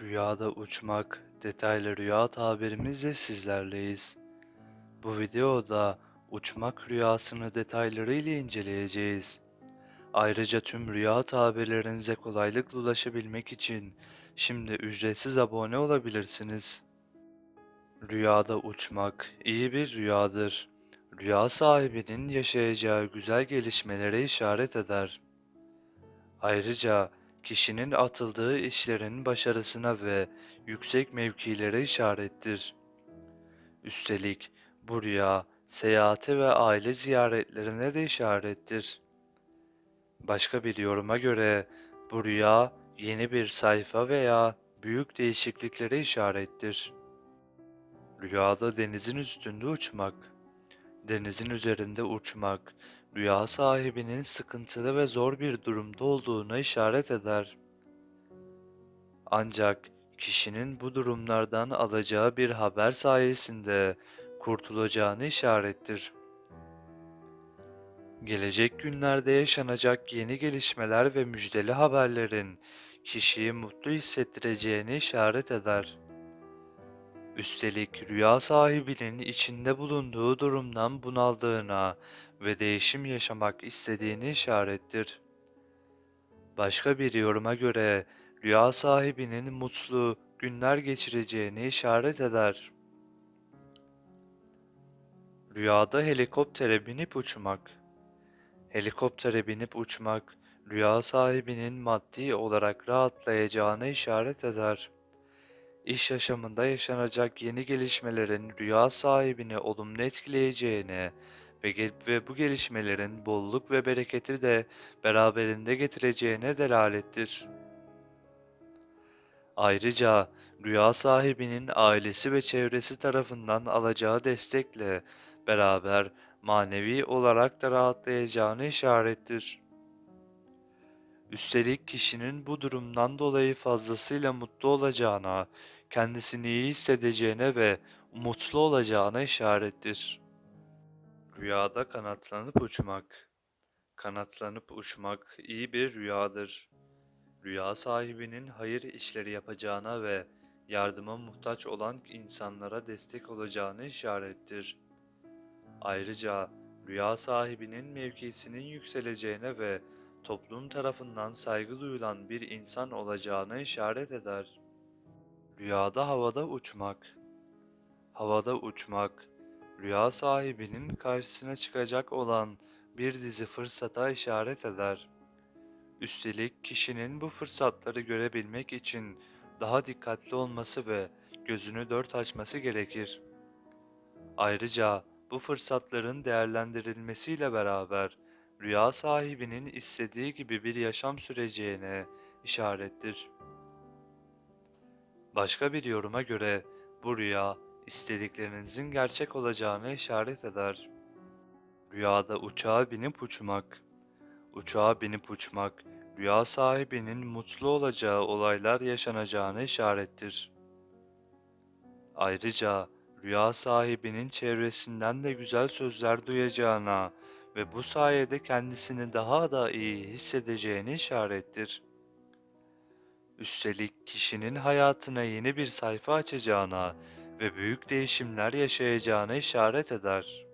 Rüyada uçmak detaylı rüya tabirimizle sizlerleyiz. Bu videoda uçmak rüyasını detaylarıyla inceleyeceğiz. Ayrıca tüm rüya tabirlerinize kolaylıkla ulaşabilmek için şimdi ücretsiz abone olabilirsiniz. Rüyada uçmak iyi bir rüyadır. Rüya sahibinin yaşayacağı güzel gelişmelere işaret eder. Ayrıca kişinin atıldığı işlerin başarısına ve yüksek mevkilere işarettir. Üstelik bu rüya seyahate ve aile ziyaretlerine de işarettir. Başka bir yoruma göre bu rüya yeni bir sayfa veya büyük değişikliklere işarettir. Rüyada denizin üstünde uçmak, denizin üzerinde uçmak, rüya sahibinin sıkıntılı ve zor bir durumda olduğuna işaret eder. Ancak kişinin bu durumlardan alacağı bir haber sayesinde kurtulacağını işarettir. Gelecek günlerde yaşanacak yeni gelişmeler ve müjdeli haberlerin kişiyi mutlu hissettireceğini işaret eder. Üstelik rüya sahibinin içinde bulunduğu durumdan bunaldığına ve değişim yaşamak istediğini işarettir. Başka bir yoruma göre rüya sahibinin mutlu günler geçireceğini işaret eder. Rüyada helikoptere binip uçmak. Helikoptere binip uçmak, rüya sahibinin maddi olarak rahatlayacağına işaret eder. İş yaşamında yaşanacak yeni gelişmelerin rüya sahibini olumlu etkileyeceğine ve, ve bu gelişmelerin bolluk ve bereketi de beraberinde getireceğine delalettir. Ayrıca rüya sahibinin ailesi ve çevresi tarafından alacağı destekle beraber manevi olarak da rahatlayacağını işarettir. Üstelik kişinin bu durumdan dolayı fazlasıyla mutlu olacağına, kendisini iyi hissedeceğine ve mutlu olacağına işarettir. Rüyada kanatlanıp uçmak Kanatlanıp uçmak iyi bir rüyadır. Rüya sahibinin hayır işleri yapacağına ve yardıma muhtaç olan insanlara destek olacağını işarettir. Ayrıca rüya sahibinin mevkisinin yükseleceğine ve toplum tarafından saygı duyulan bir insan olacağına işaret eder. Rüyada havada uçmak Havada uçmak, rüya sahibinin karşısına çıkacak olan bir dizi fırsata işaret eder. Üstelik kişinin bu fırsatları görebilmek için daha dikkatli olması ve gözünü dört açması gerekir. Ayrıca bu fırsatların değerlendirilmesiyle beraber rüya sahibinin istediği gibi bir yaşam süreceğine işarettir. Başka bir yoruma göre bu rüya istediklerinizin gerçek olacağına işaret eder. Rüyada uçağa binip uçmak Uçağa binip uçmak, rüya sahibinin mutlu olacağı olaylar yaşanacağına işarettir. Ayrıca rüya sahibinin çevresinden de güzel sözler duyacağına ve bu sayede kendisini daha da iyi hissedeceğini işarettir. Üstelik kişinin hayatına yeni bir sayfa açacağına ve büyük değişimler yaşayacağına işaret eder.